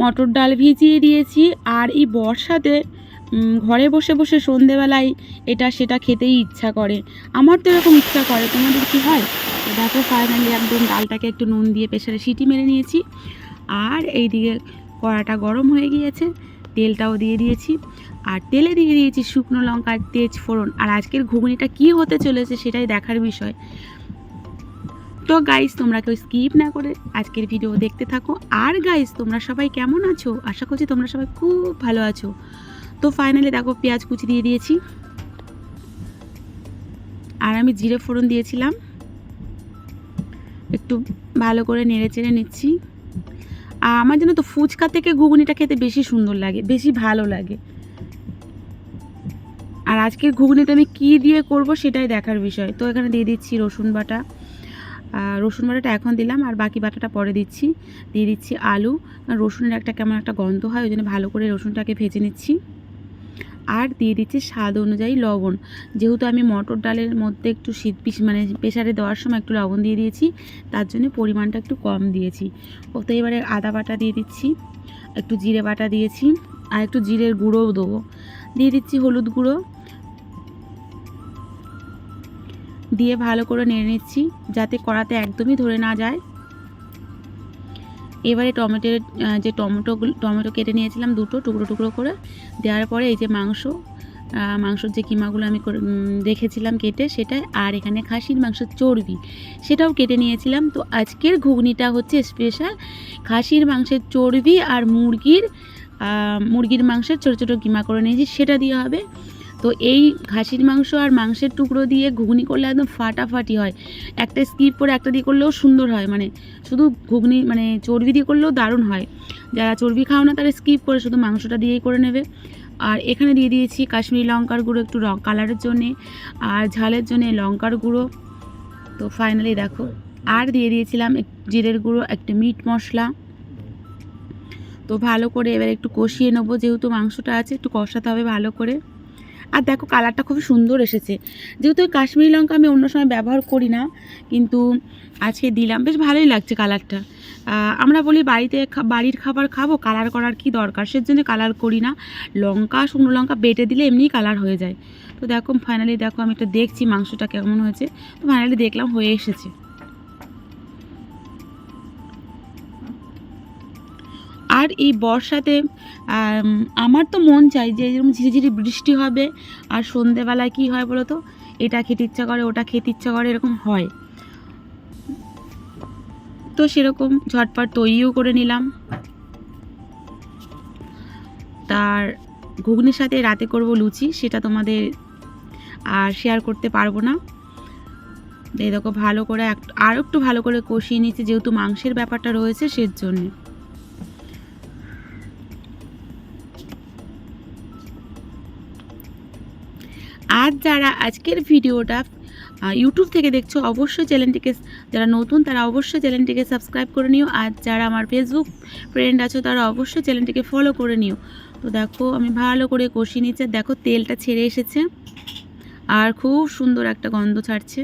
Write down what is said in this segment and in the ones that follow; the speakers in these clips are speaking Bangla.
মটর ডাল ভিজিয়ে দিয়েছি আর এই বর্ষাতে ঘরে বসে বসে সন্ধেবেলায় এটা সেটা খেতেই ইচ্ছা করে। আমার তো এরকম ইচ্ছা করে। তোমাদের কি হয়? দেখো ফাইনালি একদম ডালটাকে একটু নুন দিয়ে প্রেশারে সিটি মেরে নিয়েছি। আর এইদিকে কড়াটা গরম হয়ে গিয়েছে, তেলটাও দিয়ে দিয়েছি। আর তেলে দিয়ে দিয়েছি শুকনো লঙ্কার তেজ ফোড়ন আর আজকের ঘুগনিটা কি হতে চলেছে সেটাই দেখার বিষয়। তো গাইস তোমরা কেউ স্কিপ না করে আজকের ভিডিও দেখতে থাকো। আর গাইস তোমরা সবাই কেমন আছো? আশা করছি তোমরা সবাই খুব ভালো আছো। তো ফাইনালি দেখো পেঁয়াজ কুচি দিয়ে দিয়েছি। আর আমি জিরে ফোড়ন দিয়েছিলাম। একটু ভালো করে নেড়ে চেড়ে নিচ্ছি। আর আমার জন্য তো ফুচকা থেকে ঘুগনিটা খেতে বেশি সুন্দর লাগে, বেশি ভালো লাগে। আর আজকের ঘুগনিটা আমি কী দিয়ে করব সেটাই দেখার বিষয়। তো এখানে দিয়ে দিচ্ছি রসুন বাটা। রসুন বাটাটা এখন দিলাম আর বাকি বাটাটা পরে দিচ্ছি। দিয়ে দিচ্ছি আলু। রসুনের একটা কেমন একটা গন্ধ হয়, ওই জন্য ভালো করে রসুনটাকে ভেজে নিচ্ছি। আর দিয়ে দিচ্ছি স্বাদ অনুযায়ী লবণ। যেহেতু আমি মটর ডালের মধ্যে একটু শীত পিস মানে প্রেশারে দেওয়ার সময় একটু লবণ দিয়ে দিয়েছি, তার জন্য পরিমাণটা একটু কম দিয়েছি। তো এবারে আদা বাটা দিয়ে দিচ্ছি, একটু জিরে বাটা দিয়েছি, আর একটু জিরের গুঁড়োও দেবো। দিয়ে দিচ্ছি হলুদ গুঁড়ো। দিয়ে ভালো করে নেড়ে নিচ্ছি, যাতে কড়াতে একদমই ধরে না যায়। এবারে টমেটোর যে টমেটো টমেটো কেটে নিয়েছিলাম দুটো টুকরো টুকরো করে, দেওয়ার পরে এই যে মাংস মাংসর যে কিমাগুলো আমি রেখেছিলাম কেটে সেটাই আর এখানে খাসির মাংসের চর্বি, সেটাও কেটে নিয়েছিলাম। তো আজকের ঘুগনিটা হচ্ছে স্পেশাল খাসির মাংসের চর্বি আর মুরগির মুরগির মাংসের ছোটো ছোটো কিমা করে নিয়েছি, সেটা দিয়ে হবে। তো এই খাসির মাংস আর মাংসের টুকরো দিয়ে ঘুগনি করলে একদম ফাটাফাটি হয়। একটা স্কিপ করে একটা দিয়ে করলেও সুন্দর হয় মানে শুধু ঘুগনি মানে চর্বি দিয়ে করলেও দারুণ হয়। যারা চর্বি খাও না, তারা স্কিপ করে শুধু মাংসটা দিয়েই করে নেবে। আর এখানে দিয়ে দিয়েছি কাশ্মীরি লঙ্কার গুঁড়ো একটু কালারের জন্যে, আর ঝালের জন্যে লঙ্কার গুঁড়ো। তো ফাইনালি দেখো, আর দিয়ে দিয়েছিলাম জিরের গুঁড়ো, একটা মিট মশলা। তো ভালো করে এবার একটু কষিয়ে নেব, যেহেতু মাংসটা আছে, একটু কষাতে হবে ভালো করে। আর দেখো কালারটা খুব সুন্দর এসেছে। যেহেতু ওই কাশ্মীরি লঙ্কা আমি অন্য সময় ব্যবহার করি না, কিন্তু আজকে দিলাম। বেশ ভালোই লাগছে কালারটা। আমরা বলি বাড়িতে বাড়ির খাবার খাব, কালার করার কি দরকার? সে সেজন্য কালার করি না। লঙ্কা, শুকনো লঙ্কা বেটে দিলে এমনিই কালার হয়ে যায়। তো দেখো ফাইনালি দেখো, আমি একটা দেখছি মাংসটা কেমন হয়েছে। তো ফাইনালি দেখলাম হয়ে এসেছে। আর এই বর্ষাতে আমার তো মন চাই যে এরকম ঝিরিঝিরি বৃষ্টি হবে আর সন্ধেবেলায় কি হয় বলো তো? এটা খেতে ইচ্ছা করে, ওটা খেতে ইচ্ছা করে, এরকম হয়। তো সেরকম ঝটপট তৈরিও করে নিলাম। তার ঘুগনির সাথে রাতে করব লুচি, সেটা তোমাদের আর শেয়ার করতে পারব না। এই দেখো ভালো করে আরও একটু ভালো করে কষিয়ে নিচ্ছি যেহেতু মাংসের ব্যাপারটা রয়েছে সের জন্য আর যারা আজকের ভিডিওটা ইউটিউব থেকে দেখছ, অবশ্যই চ্যানেলটিকে, যারা নতুন, তারা অবশ্যই চ্যানেলটিকে সাবস্ক্রাইব করে নিও। আর যারা আমার ফেসবুক ফ্রেন্ড আছো, তারা অবশ্যই চ্যানেলটিকে ফলো করে নিও। তো দেখো, আমি ভালো করে কষিয়ে নিচ্ছি। দেখো, তেলটা ছেড়ে এসেছে। আর খুব সুন্দর একটা গন্ধ ছাড়ছে।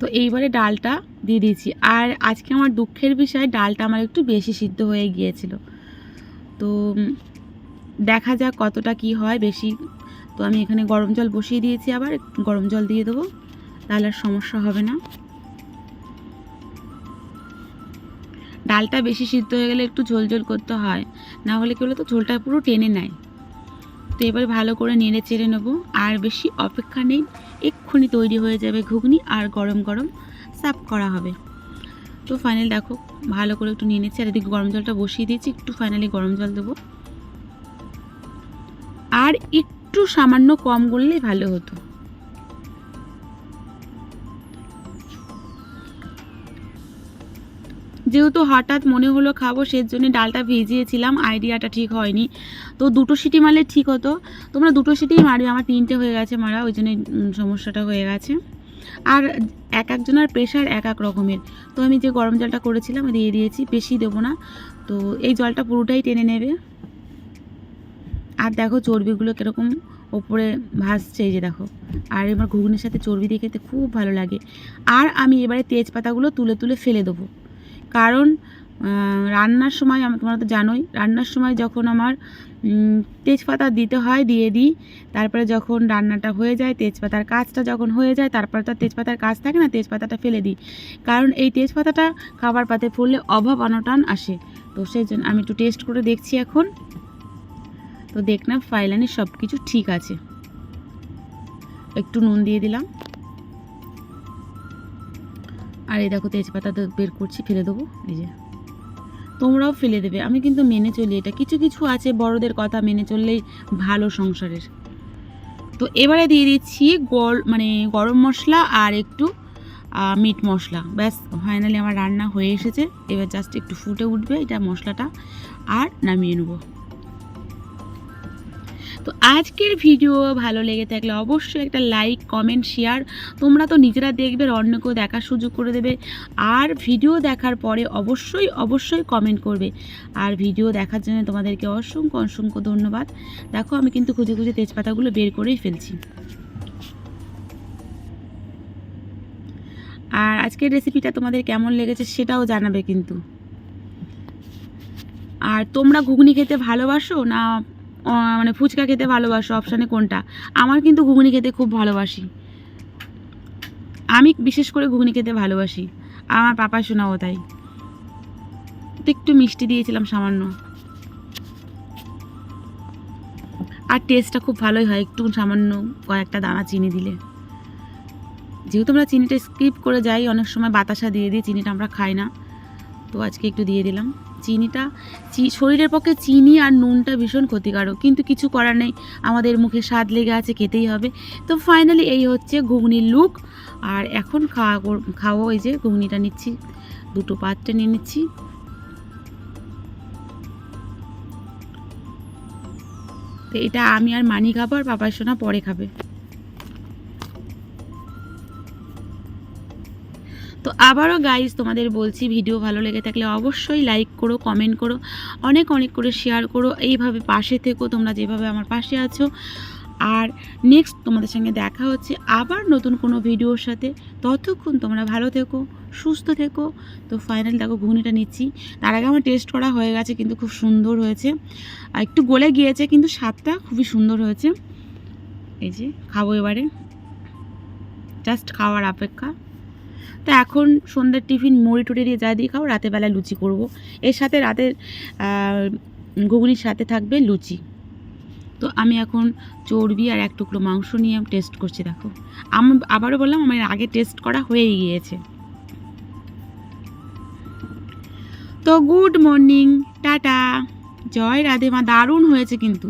তো এইবারে ডালটা দিয়ে দিয়েছি। আর আজকে আমার দুঃখের বিষয়, ডালটা আমার একটু বেশি সিদ্ধ হয়ে গিয়েছিল। তো দেখা যাক কতটা কি হয় বেশি। তো আমি এখানে গরম জল বসিয়ে দিয়েছি আবার গরম জল দিয়ে দেবো, তাহলে আর সমস্যা হবে না। ডালটা বেশি সিদ্ধ হয়ে গেলে একটু ঝোল ঝোল করতে হয়, না হলে কি তো ঝোলটা পুরো টেনে নেয়। তো এবার ভালো করে নেড়ে চেড়ে নেব, আর বেশি অপেক্ষা নেই, এক্ষুনি তৈরি হয়ে যাবে ঘুগনি আর গরম গরম সাফ করা হবে। তো ফাইনাল দেখো, ভালো করে একটু নিয়ে নিচ্ছি আর গরম জলটা বসিয়ে দিয়েছি, একটু ফাইনালি গরম জল দেবো। আর একটু সামান্য কম করলেই ভালো হতো। যেহেতু হঠাৎ মনে হলো খাব সের জন্য ডালটা ভিজিয়েছিলাম, আইডিয়াটা ঠিক হয়নি। তো দুটো সিটি মারলে ঠিক হতো। তোমরা দুটো সিটিই মারবে, আমার তিনটে হয়ে গেছে মারা, ওই জন্য সমস্যাটা হয়ে গেছে। আর এক একজনের প্রেশার এক এক রকমের। তো আমি যে গরম জলটা করেছিলাম দিয়ে দিয়েছি, বেশি দেবো না। তো এই জলটা পুরোটাই টেনে নেবে। আর দেখো চর্বিগুলো কীরকম ওপরে ভাসছে, এই যে দেখো। আর এবার ঘুগনির সাথে চর্বি দিয়ে খেতে খুব ভালো লাগে। আর আমি এবারে তেজপাতাগুলো তুলে তুলে ফেলে দেবো। কারণ রান্নার সময় আমি, তোমরা তো জানোই, রান্নার সময় যখন আমার তেজপাতা দিতে হয়, দিয়ে দিই, তারপরে যখন রান্নাটা হয়ে যায়, তেজপাতার কাজটা যখন হয়ে যায়, তারপরে তো তেজপাতার কাজ থাকে না, তেজপাতাটা ফেলে দিই। কারণ এই তেজপাতাটা খাবার পাতে পড়লে অভাব, অনটন আসে। তো সেই জন্য আমি একটু টেস্ট করে দেখছি এখন। তো দেখলাম ফাইলানি সব কিছু ঠিক আছে। একটু নুন দিয়ে দিলাম। আর এই দেখো তেজপাতা বের করছি, ফেলে দেবো। এই যে, তোমরাও ফেলে দেবে। আমি কিন্তু মেনে চলি এটা। কিছু কিছু আছে বড়দের কথা মেনে চললেই ভালো সংসারের। তো এবারে দিয়ে দিচ্ছি গর মানে গরম মশলা আর একটু মিট মশলা। ব্যাস, ফাইনালি আমার রান্না হয়ে এসেছে। এবার জাস্ট একটু ফুটে উঠবে এটা মশলাটা। আর নামিয়ে নেব। তো আজকের ভিডিও ভালো লেগে থাকলে অবশ্যই একটা লাইক কমেন্ট শেয়ার তোমরা তো নিজেরা দেখবে, অন্যকেও দেখার সুযোগ করে দেবে। আর ভিডিও দেখার পরে অবশ্যই অবশ্যই কমেন্ট করবে। আর ভিডিও দেখার জন্য তোমাদেরকে অসংখ্য অসংখ্য ধন্যবাদ। দেখো, আমি কিন্তু খুঁজে খুঁজে তেজপাতাগুলো বের করেই ফেলছি। আর আজকের রেসিপিটা তোমাদের কেমন লেগেছে সেটাও জানাবে কিন্তু। আর তোমরা ঘুগনি খেতে ভালোবাসো না মানে ফুচকা খেতে ভালোবাসো অপশানে কোনটা? আমার কিন্তু ঘুগনি খেতে খুব ভালোবাসি। আমি বিশেষ করে ঘুগনি খেতে ভালোবাসি। আমার পাপা শোনাও তাই। তো একটু মিষ্টি দিয়েছিলাম সামান্য। আর টেস্টটা খুব ভালোই হয়, একটু সামান্য কয়েকটা দানা চিনি দিলে। যেহেতু আমরা চিনিটা স্কিপ করে যাই, অনেক সময় বাতাসা দিয়ে দিই চিনিটা আমরা খাই না। তো আজকে একটু দিয়ে দিলাম। চিনিটা, চি- শরীরের পক্ষে চিনি আর নুনটা ভীষণ ক্ষতিকারক, কিন্তু কিছু করার নেই। আমাদের মুখে স্বাদ লেগে আছে, খেতেই হবে। তো ফাইনালি এই হচ্ছে ঘুগনির লুক আর এখন খাওয়া খাব এই যে ঘুগনিটা নিচ্ছি, দুটো পাত্রে নিয়ে নিচ্ছি। তো এটা আমি আর মানি খাব আর পাপার সোনা পরে খাবে। আবারও গাইজ তোমাদের বলছি ভিডিও ভালো লেগে থাকলে অবশ্যই লাইক করো কমেন্ট করো, অনেক অনেক করে শেয়ার করো, এইভাবে পাশে থেকো তোমরা যেভাবে আমার পাশে আছো। আর নেক্সট তোমাদের সঙ্গে দেখা হচ্ছে আবার নতুন কোনো ভিডিওর সাথে। ততক্ষণ তোমরা ভালো থেকো, সুস্থ থেকো। তো ফাইনাল দেখো ঘুগনিটা নিচ্ছি। তার আগে আমার টেস্ট করা হয়ে গেছে, কিন্তু খুব সুন্দর হয়েছে। আর একটু গলে গিয়েছে, কিন্তু স্বাদটা খুবই সুন্দর হয়েছে। এই যে, খাব এবারে। জাস্ট খাওয়ার অপেক্ষা। তো এখন সন্ধ্যের টিফিন মুড়ি টুড়ি দিয়ে যা দিয়ে খাও, রাতের বেলায় লুচি করব। এর সাথে রাতের ঘুগনির সাথে থাকবে লুচি। তো আমি এখন চর্বি আর এক টুকরো মাংস নিয়ে টেস্ট করছি, দেখো। আমি, আবারও বললাম, আমার আগে টেস্ট করা হয়েই গিয়েছে। তো গুড মর্নিং টাটা। জয় রাধে মা, দারুণ হয়েছে কিন্তু।